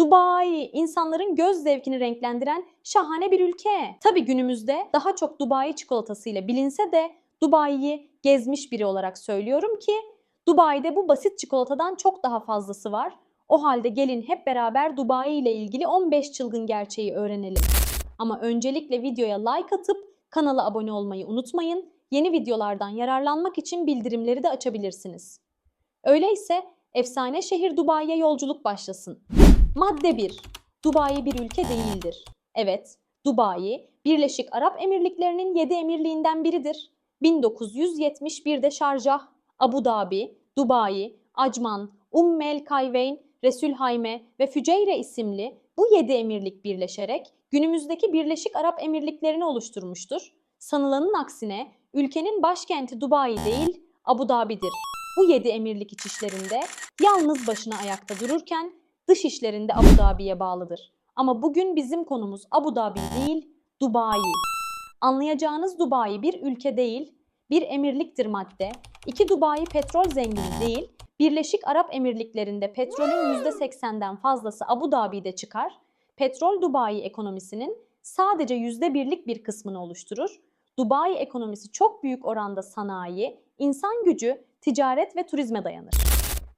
Dubai, insanların göz zevkini renklendiren şahane bir ülke. Tabii günümüzde daha çok Dubai çikolatasıyla bilinse de Dubai'yi gezmiş biri olarak söylüyorum ki Dubai'de bu basit çikolatadan çok daha fazlası var. O halde gelin hep beraber Dubai ile ilgili 15 çılgın gerçeği öğrenelim. Ama öncelikle videoya like atıp kanala abone olmayı unutmayın. Yeni videolardan yararlanmak için bildirimleri de açabilirsiniz. Öyleyse efsane şehir Dubai'ye yolculuk başlasın. Madde 1. Dubai bir ülke değildir. Evet, Dubai, Birleşik Arap Emirlikleri'nin 7 emirliğinden biridir. 1971'de Şarjah, Abu Dhabi, Dubai, Acman, Umm el Kayveyn, Resulhayme ve Füceyre isimli bu 7 emirlik birleşerek günümüzdeki Birleşik Arap Emirlikleri'ni oluşturmuştur. Sanılanın aksine ülkenin başkenti Dubai değil, Abu Dhabi'dir. Bu 7 emirlik iç işlerinde yalnız başına ayakta dururken dış işlerinde Abu Dhabi'ye bağlıdır. Ama bugün bizim konumuz Abu Dhabi değil, Dubai. Anlayacağınız Dubai bir ülke değil, bir emirliktir madde. İki Dubai petrol zengini değil, Birleşik Arap Emirlikleri'nde petrolün %80'den fazlası Abu Dhabi'de çıkar. Petrol Dubai ekonomisinin sadece %1'lik bir kısmını oluşturur. Dubai ekonomisi çok büyük oranda sanayi, insan gücü, ticaret ve turizme dayanır.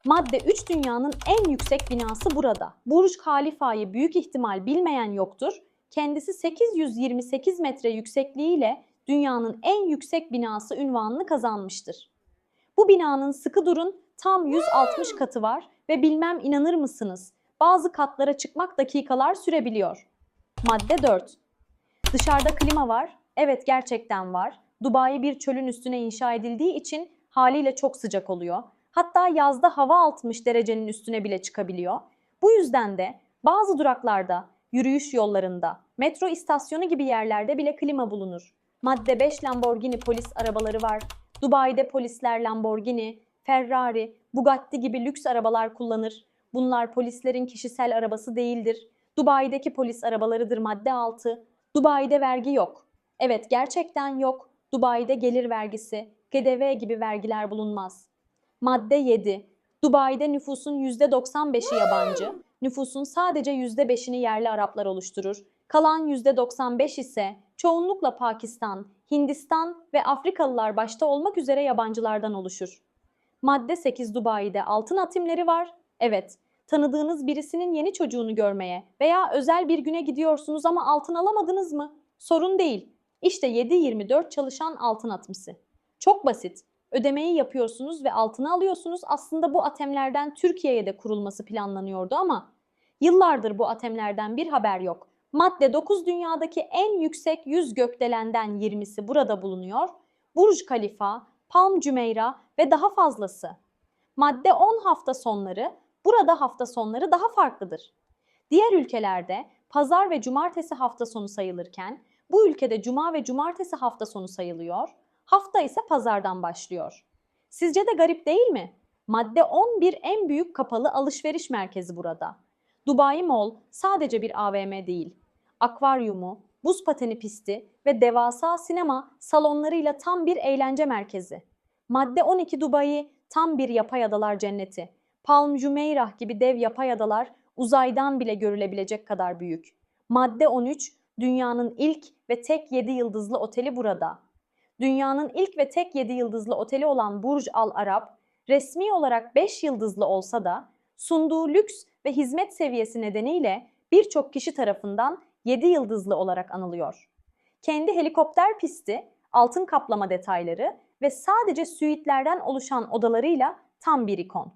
Madde 3 dünyanın en yüksek binası burada. Burj Khalifa'yı büyük ihtimal bilmeyen yoktur. Kendisi 828 metre yüksekliğiyle dünyanın en yüksek binası ünvanını kazanmıştır. Bu binanın sıkı durun tam 160 katı var ve bilmem inanır mısınız bazı katlara çıkmak dakikalar sürebiliyor. Madde 4. Dışarıda klima var. Evet gerçekten var. Dubai bir çölün üstüne inşa edildiği için haliyle çok sıcak oluyor. Hatta yazda hava 60 derecenin üstüne bile çıkabiliyor. Bu yüzden de bazı duraklarda, yürüyüş yollarında, metro istasyonu gibi yerlerde bile klima bulunur. Madde 5 Lamborghini polis arabaları var. Dubai'de polisler Lamborghini, Ferrari, Bugatti gibi lüks arabalar kullanır. Bunlar polislerin kişisel arabası değildir. Dubai'deki polis arabalarıdır madde 6. Dubai'de vergi yok. Evet gerçekten yok. Dubai'de gelir vergisi, GDV gibi vergiler bulunmaz. Madde 7. Dubai'de nüfusun %95'i yabancı, nüfusun sadece %5'ini yerli Araplar oluşturur. Kalan %95 ise çoğunlukla Pakistan, Hindistan ve Afrikalılar başta olmak üzere yabancılardan oluşur. Madde 8 Dubai'de altın atimleri var. Evet, tanıdığınız birisinin yeni çocuğunu görmeye veya özel bir güne gidiyorsunuz ama altın alamadınız mı? Sorun değil. İşte 7-24 çalışan altın atımsı. Çok basit. Ödemeyi yapıyorsunuz ve altını alıyorsunuz. Aslında bu atemlerden Türkiye'ye de kurulması planlanıyordu ama yıllardır bu atemlerden bir haber yok. Madde 9 dünyadaki en yüksek 100 gökdelenden 20'si burada bulunuyor. Burj Khalifa, Palm Jumeirah ve daha fazlası. Madde 10 hafta sonları, burada hafta sonları daha farklıdır. Diğer ülkelerde pazar ve cumartesi hafta sonu sayılırken bu ülkede cuma ve cumartesi hafta sonu sayılıyor. Hafta ise pazardan başlıyor. Sizce de garip değil mi? Madde 11 en büyük kapalı alışveriş merkezi burada. Dubai Mall sadece bir AVM değil. Akvaryumu, buz pateni pisti ve devasa sinema salonlarıyla tam bir eğlence merkezi. Madde 12 Dubai tam bir yapay adalar cenneti. Palm Jumeirah gibi dev yapay adalar uzaydan bile görülebilecek kadar büyük. Madde 13 dünyanın ilk ve tek 7 yıldızlı oteli burada. Dünyanın ilk ve tek 7 yıldızlı oteli olan Burj Al Arab, resmi olarak 5 yıldızlı olsa da sunduğu lüks ve hizmet seviyesi nedeniyle birçok kişi tarafından 7 yıldızlı olarak anılıyor. Kendi helikopter pisti, altın kaplama detayları ve sadece süitlerden oluşan odalarıyla tam bir ikon.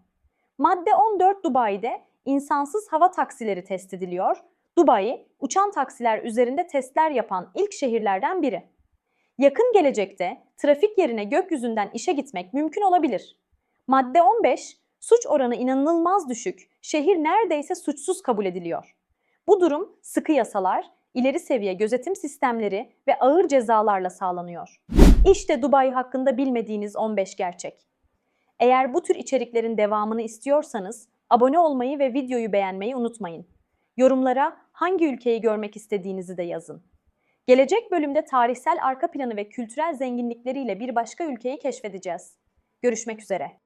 Madde 14 Dubai'de insansız hava taksileri test ediliyor. Dubai, uçan taksiler üzerinde testler yapan ilk şehirlerden biri. Yakın gelecekte trafik yerine gökyüzünden işe gitmek mümkün olabilir. Madde 15, suç oranı inanılmaz düşük, şehir neredeyse suçsuz kabul ediliyor. Bu durum sıkı yasalar, ileri seviye gözetim sistemleri ve ağır cezalarla sağlanıyor. İşte Dubai hakkında bilmediğiniz 15 gerçek. Eğer bu tür içeriklerin devamını istiyorsanız abone olmayı ve videoyu beğenmeyi unutmayın. Yorumlara hangi ülkeyi görmek istediğinizi de yazın. Gelecek bölümde tarihsel arka planı ve kültürel zenginlikleriyle bir başka ülkeyi keşfedeceğiz. Görüşmek üzere.